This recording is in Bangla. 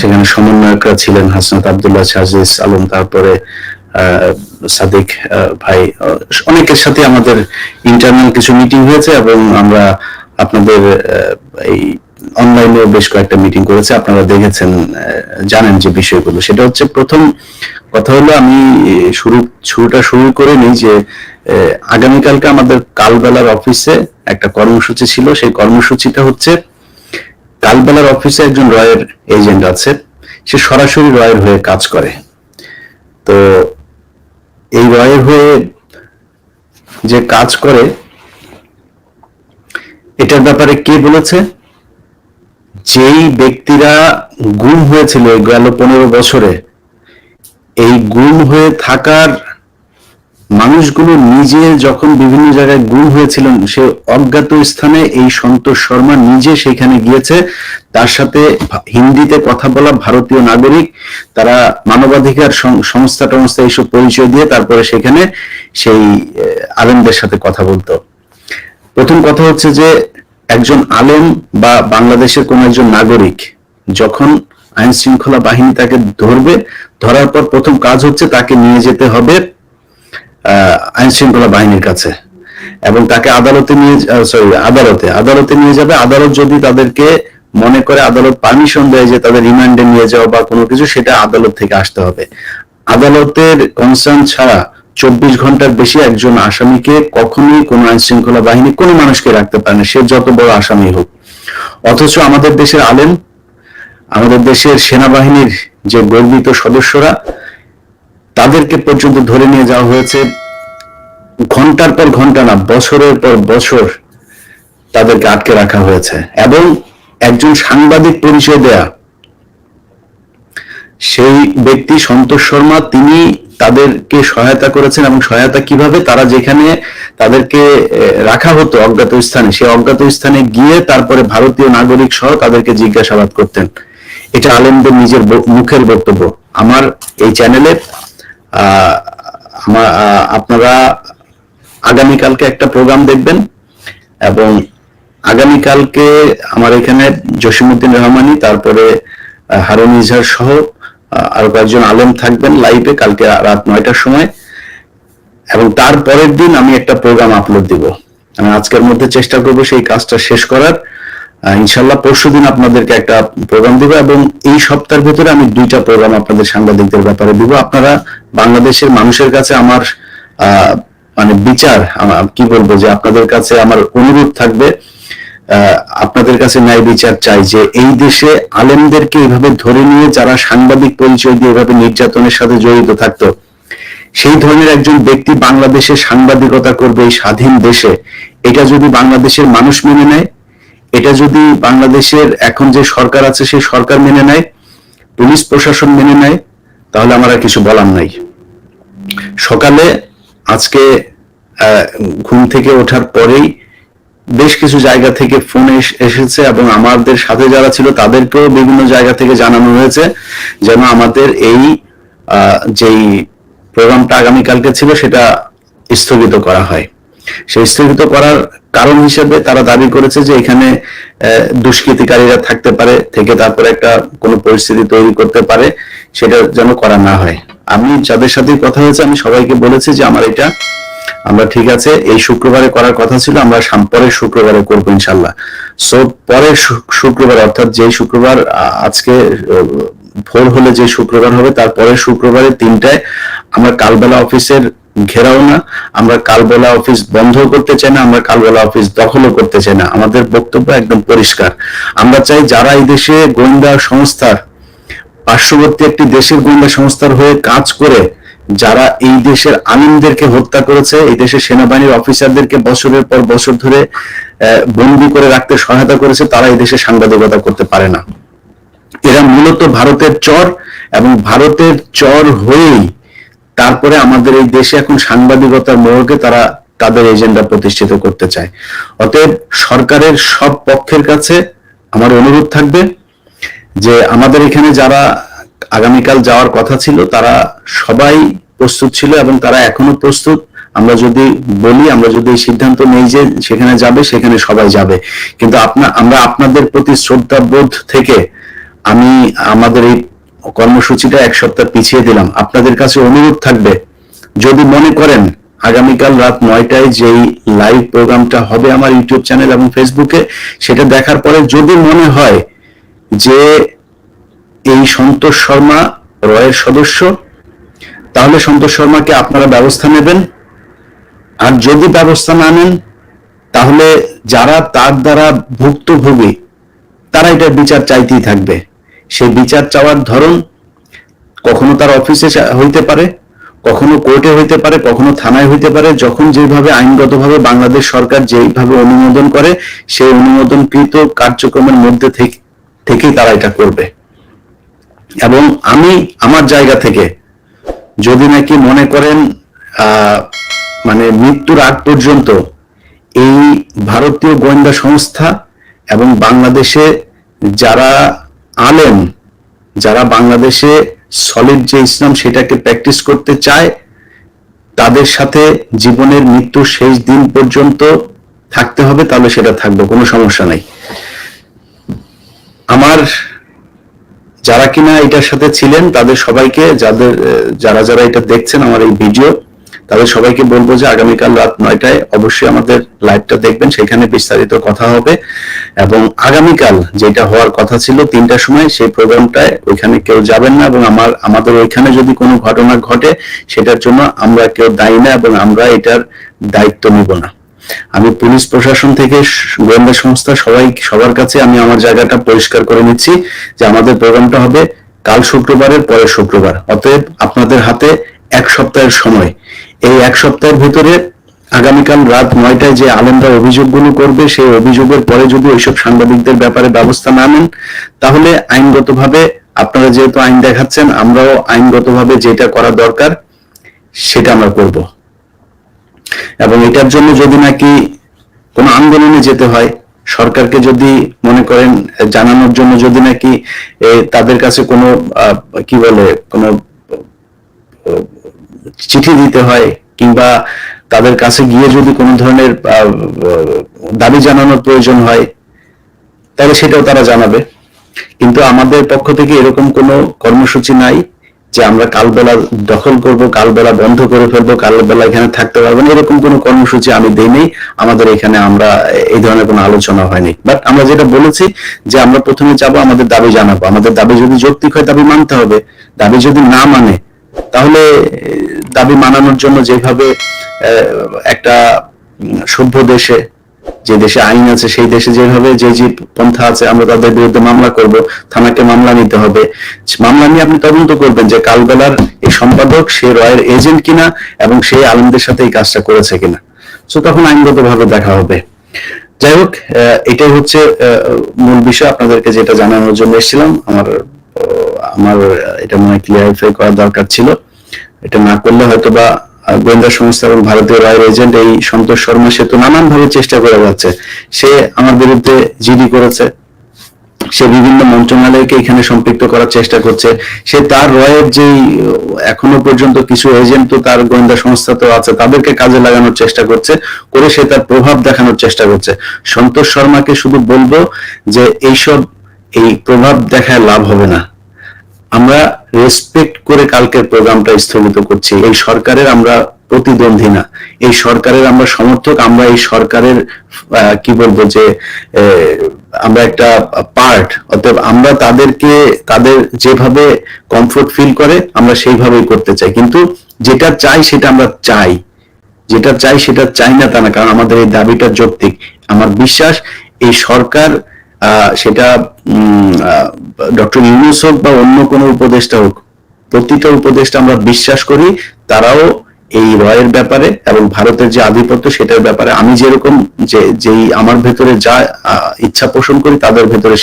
সেখানে সমন্বয়করা ছিলেন হাসনাত আবদুল্লাহ শাহিজ আলম, তারপরে সাদিক ভাই অনেকের সাথে আমাদের ইন্টারনাল কিছু মিটিং হয়েছে এবং আমরা আপনাদের এই অনলাইনে বেশ কয়েকটা মিটিং করেছে। আপনারা দেখেছেন জানেন যে বিষয়গুলো। সেটা হচ্ছে প্রথম কথা হলো আমি শুরু, শুরুটা শুরু করে নিই যে আগামীকালকে আমাদের কালবেলার অফিসে একটা কর্মসূচি ছিল। সেই কর্মসূচিটা হচ্ছে কালবেলার অফিসে একজন রয়ের এজেন্ট আছে। সে সরাসরি রয়ের হয়ে কাজ করে। তো এই রয়ের হয়ে যে কাজ করে, এটার ব্যাপারে কে বলেছে? যেই ব্যক্তিরা গুম হয়েছিল গেল পনেরো বছরে, এই গুম হয়ে থাকার মানুষগুলো নিজে যখন বিভিন্ন জায়গায় গুম হয়েছিলেন, সে অজ্ঞাত স্থানে এই সন্তোষ শর্মা নিজে সেখানে গিয়েছে। তার সাথে হিন্দিতে কথা বলা ভারতীয় নাগরিক, তারা মানবাধিকার সংস্থা টংস্থা এইসব পরিচয় দিয়ে তারপরে সেখানে সেই আলেমদের সাথে কথা বলতো। প্রথম কথা হচ্ছে যে, একজন আলেম বা বাংলাদেশের কোন একজন নাগরিক যখন আইন শৃঙ্খলা বাহিনী তাকে ধরবে, ধরার পর প্রথম কাজ হচ্ছে তাকে নিয়ে যেতে হবে। আইন শৃঙ্খলা বাহিনীর কাছে। এবং তাকে আদালতে নিয়ে সরি আদালতে। আদালতে নিয়ে যাবে। আদালত যদি তাদেরকে মনে করে আদালত পারমিশন দেয় যে তাদের রিমান্ডে নিয়ে যাওয়া বা কোনো কিছু, সেটা আদালত থেকে আসতে হবে। আদালতের কনসার্ন ছাড়া চব্বিশ ঘণ্টার বেশি একজন আসামিকে কখনোই কোনো আইন শৃঙ্খলা বাহিনী কোনো মানুষকে রাখতে পারে না। সে যত বড় আসামি হোক। অথচ আমাদের দেশের আলেম, আমাদের দেশের সেনাবাহিনীর যে গর্বিত সদস্যরা তাদেরকে পর্যন্ত ধরে নিয়ে যাওয়া হয়েছে। ঘণ্টার পর ঘণ্টা না, বছরের পর বছর তাদেরকে আটকে রাখা হয়েছে। এবং একজন সাংবাদিক পরিচয় দেয়া, সেই ব্যক্তি সন্তোষ শর্মা, তিনি তাদেরকে সহায়তা করেছেন এবং সহায়তা কীভাবে তারা যেখানে তাদেরকে রাখা হতো অজ্ঞাত স্থানে, সেই অজ্ঞাত স্থানে গিয়ে তারপরে ভারতীয় নাগরিক সহ তাদেরকে জিজ্ঞাসাবাদ করতেন। এটা আলেমদের নিজের মুখের বক্তব্য। আমার এই চ্যানেলে আমার আপনারা আগামীকালকে একটা প্রোগ্রাম দেখবেন এবং আগামীকালকে আমার এখানে জসিমুদ্দিন রহমানি, তারপরে হারুন ইজহার সহ আরও কয়েকজন আলেম থাকবেন লাইভে কালকে রাত নয়টার সময়। এবং তারপরের দিন আমি একটা প্রোগ্রাম আপলোড দিব। আমি আজকের মধ্যে চেষ্টা করব সেই কাজটা শেষ করার। ইনশাল্লাহ পরশু দিন আপনাদেরকে একটা প্রোগ্রাম দিব এবং এই সপ্তাহের ভেতরে আমি দুইটা প্রোগ্রাম আপনাদের সাংবাদিকদের ব্যাপারে দিব। আপনারা বাংলাদেশের মানুষের কাছে আমার মানে বিচার কি বলব যে আপনাদের কাছে আমার অনুরোধ থাকবে আপনাদের কাছে ন্যায় বিচার চাই যে এই দেশে আলেমদেরকে এইভাবে ধরে নিয়ে যারা সাংবাদিক পরিচয় দিয়ে এভাবে নির্যাতনের সাথে জড়িত থাকতো, সেই ধরনের একজন ব্যক্তি বাংলাদেশে সাংবাদিকতা করবে এই স্বাধীন দেশে। এটা যদি বাংলাদেশের মানুষ মেনে নেয় এটা যদি বাংলাদেশের এখন যে সরকার আছে, সেই সরকার মেনে নেয়, পুলিশ প্রশাসন মেনে নেয়, তাহলে আমার আর কিছু বলার নাই। সকালে আজকে ঘুম থেকে ওঠার পরেই বেশ কিছু জায়গা থেকে ফোন এসেছে এবং আমাদের সাথে যারা ছিল তাদেরকেও বিভিন্ন জায়গা থেকে জানানো হয়েছে যেন আমাদের এই যেই প্রোগ্রামটা আগামীকালকে ছিল সেটা স্থগিত করা হয়। সেই স্থগিত করার কারণ হিসেবে তারা দাবি করেছে যে এখানে দুষ্কৃতিকারীরা থাকতে পারে, থেকে তারপরে একটা কোনো পরিস্থিতি তৈরি করতে পারে, সেটা যেন করা না হয়। আমি যাদের সাথে কথা হয়েছে, আমি সবাইকে বলেছি যে আমার এটা, আমরা ঠিক আছে, এই শুক্রবারে করার কথা ছিল, আমরা পরের শুক্রবারে করব ইনশাল্লাহ সো, পরের শুক্রবার, অর্থাৎ যে শুক্রবার আজকে ভোর হলে যে শুক্রবার হবে, তার পরের শুক্রবারে তিনটায় আমরা কালবেলা অফিসের ঘেরাও না, আমরা কালবেলা অফিস বন্ধ করতে চাই না, আমরা কালবেলা অফিস দখলও করতে চাই না। আমাদের বক্তব্য একদম পরিষ্কার। আমরা চাই যারা এই দেশে গোয়েন্দা সংস্থার, পার্শ্ববর্তী একটি দেশের গোয়েন্দা সংস্থার হয়ে কাজ করে, যারা এই দেশের আলিমদেরকে হত্যা করেছে, এই দেশের সেনাবাহিনীর অফিসারদেরকে বছরের পর বছর ধরে বন্দী করে রাখতে সহায়তা করেছে, তারা এই দেশে সাংবাদিকতা করতে পারে না। এরা মূলত ভারতের চর এবং ভারতের চর হয়েই তারপরে আমাদের এই দেশে এখন সাংবাদিকতার মোড়কে তারা তাদের এজেন্ডা প্রতিষ্ঠিত করতে চায়। অতএব সরকারের সব পক্ষের কাছে আমার অনুরোধ থাকবে যে আমাদের এখানে যারা আগামীকাল যাওয়ার কথা ছিল, তারা সবাই প্রস্তুত ছিল এবং তারা এখনও প্রস্তুত। আমরা যদি বলি, আমরা যদি সিদ্ধান্ত নেই যে সেখানে যাবে, সেখানে সবাই যাবে। কিন্তু আপনা আমরা আপনাদের প্রতি শ্রদ্ধাবোধ থেকে আমি আমাদের এই কর্মসূচিটা এক সপ্তাহ পিছিয়ে দিলাম। আপনাদের কাছে অনুরোধ থাকবে, যদি মনে করেন আগামীকাল রাত নয়টায় যেই লাইভ প্রোগ্রামটা হবে আমার ইউটিউব চ্যানেল এবং ফেসবুকে, সেটা দেখার পরে যদি মনে হয় যে এই সন্তোষ শর্মা রয়ের সদস্য, তাহলে সন্তোষ শর্মাকে আপনারা ব্যবস্থা নেবেন। আর যদি ব্যবস্থা না নেন, তাহলে যারা তার দ্বারা ভুক্তভোগী, তারা এটার বিচার চাইতেই থাকবে। সেই বিচার চাওয়ার ধরন কখনো তার অফিসে হইতে পারে, কখনো কোর্টে হইতে পারে, কখনো থানায় হইতে পারে, যখন যেভাবে আইনগতভাবে বাংলাদেশ সরকার যেইভাবে অনুমোদন করে, সেই অনুমোদনকৃত কার্যক্রমের মধ্যে থেকে তারা এটা করবে। এবং আমি আমার জায়গা থেকে যদি নাকি মনে করেন মানে মৃত্যুর আগ পর্যন্ত এই ভারতীয় গোয়েন্দা সংস্থা এবং বাংলাদেশে যারা আলেম যারা বাংলাদেশে সলিড যে ইসলাম সেটাকে প্র্যাকটিস করতে চায়, তাদের সাথে জীবনের মৃত্যুর শেষ দিন পর্যন্ত থাকতে হবে, তাহলে সেটা থাকবে, কোনো সমস্যা নাই। আমার যারা কিনা এটার সাথে ছিলেন, তাদের সবাইকে, যাদের, যারা যারা এটা দেখছেন আমার এই ভিডিও তাদের সবাইকে বলব যে আগামীকাল রাত নয়টায় অবশ্যই আমাদের লাইভটা দেখবেন, সেখানে বিস্তারিত কথা হবে। এবং আগামীকাল যেটা হওয়ার কথা ছিল তিনটার সময়, সেই প্রোগ্রামটায় ওইখানে কেউ যাবেন না এবং আমার, আমাদের ওইখানে যদি কোনো ঘটনা ঘটে, সেটার জন্য আমরা কেউ দায়ী না এবং আমরা এটার দায়িত্ব নিব না। আমি পুলিশ প্রশাসন থেকে গোয়েন্দা সংস্থা সবাই, সবার কাছে আমি আমার জায়গাটা পরিষ্কার করে নিচ্ছি যে আমাদের প্রোগ্রামটা হবে কাল শুক্রবারের পরের শুক্রবার। অতএব আপনাদের হাতে এক সপ্তাহের সময়। এই এক সপ্তাহের ভিতরে আগামীকাল রাত নয়টায় যে আলেমরা অভিযোগগুলো করবে, সেই অভিযোগের পরে যদি ওইসব সাংবাদিকদের ব্যাপারে ব্যবস্থা না নেন, তাহলে আইনগতভাবে আপনারা যেহেতু আইন দেখাচ্ছেন, আমরাও আইনগতভাবে যেটা করা দরকার, সেটা আমরা করব। এবং এটার জন্য যদি নাকি কোনো আন্দোলনে যেতে হয়, সরকারকে যদি মনে করেন, জানানোর জন্য যদি নাকি তাদের কাছে কোনো কি বলে, কোনো চিঠি দিতে হয় কিংবা তাদের কাছে গিয়ে যদি কোনো ধরনের দাবি জানানোর প্রয়োজন হয়, তাহলে সেটাও তারা জানাবে। কিন্তু আমাদের পক্ষ থেকে এরকম কোনো কর্মসূচি নাই যে আমরা কালবেলা দখল করব, কালবেলা বন্ধ করে ফেলব, কালবেলা এখানে থাকতে পারব না। এরকম কোনো কর্মসূচি আমি দেইনি। আমাদের এখানে আমরা এই ধরনের কোনো আলোচনা হয়নি। বাট আমরা যেটা বলেছি যে আমরা প্রথমে যাব, আমাদের দাবি জানাব। আমাদের দাবি যদি যৌক্তিক হয়, দাবি মানতে হবে। দাবি যদি না মানে তাহলে, দাবি মানানোর জন্য যেভাবে একটা সভ্য দেশে, যে দেশে আইন আছে, সেই দেশে যেভাবে যে যে পন্থা আছে, আমরা তাদের বিরুদ্ধে মামলা করব, থানাকে মামলা নিতে হবে। মামলা নিয়ে আপনি তদন্ত করবেন যে কালবেলার এই সম্পাদক, সে রয়ের এজেন্ট কিনা, এবং সেই আলমদের সাথে এই কাজটা করেছে কিনা। সো তখন আইনগতভাবে দেখা হবে। যাই হোক এটাই হচ্ছে মূল বিষয়। আপনাদেরকে যেটা জানানোর জন্য এসেছিলাম, আমার আমার এটা মনে ক্লিয়ারিফাই করা দরকার ছিল। এটা না করলে হয়তো বা গোয়েন্দা সংস্থা এবং ভারতীয় রয়্যাল এজেন্ট এই সন্তোষ শর্মা সে তো নানান ভাবে চেষ্টা করে যাচ্ছে। সে আমার বিরুদ্ধে জিডি করেছে। সে বিভিন্ন মন্ত্রণালয়কে এখানে সম্পৃক্ত করার চেষ্টা করছে। সে তার রয়ের আহ, এখনও পর্যন্ত কিছু এজেন্ট তো তার গোয়েন্দা সংস্থা তো আছে তাদেরকে কাজে লাগানোর চেষ্টা করছে করে সে তার প্রভাব দেখানোর চেষ্টা করছে। সন্তোষ শর্মাকে শুধু বলব যে এইসব এই প্রভাব দেখায় লাভ হবে না। আমরা রেসপেক্ট করে কালকের প্রোগ্রামটা স্থগিত করছি। এই সরকারের আমরা প্রতিদ্বন্দ্বী না। এই সরকারের আমরা সমর্থক, আমরা এই সরকারের কি বলব যে আমরা একটা পার্ট অতএব আমরা তাদেরকে, তাদের যেভাবে কমফোর্ট ফিল করে, আমরা সেইভাবেই করতে চাই। কিন্তু যেটা চাই সেটা আমরা চাই। যেটা চাই সেটা চাই না তা না, কারণ আমাদের এই দাবিটা যৌক্তিক। আমার বিশ্বাস, এই সরকার সেটা ডক্টর ইউনুস হোক বা অন্য কোনো উপদেষ্টা হোক প্রতিটা উপদেষ্টা আমরা বিশ্বাস করি, তারাও এই রয়ের ব্যাপারে এবং ভারতের যে আধিপত্য সেটার ব্যাপারে আমি যেরকম যে, যেই আমার ভেতরে যা ইচ্ছা পোষণ করি তাদের ভেতরে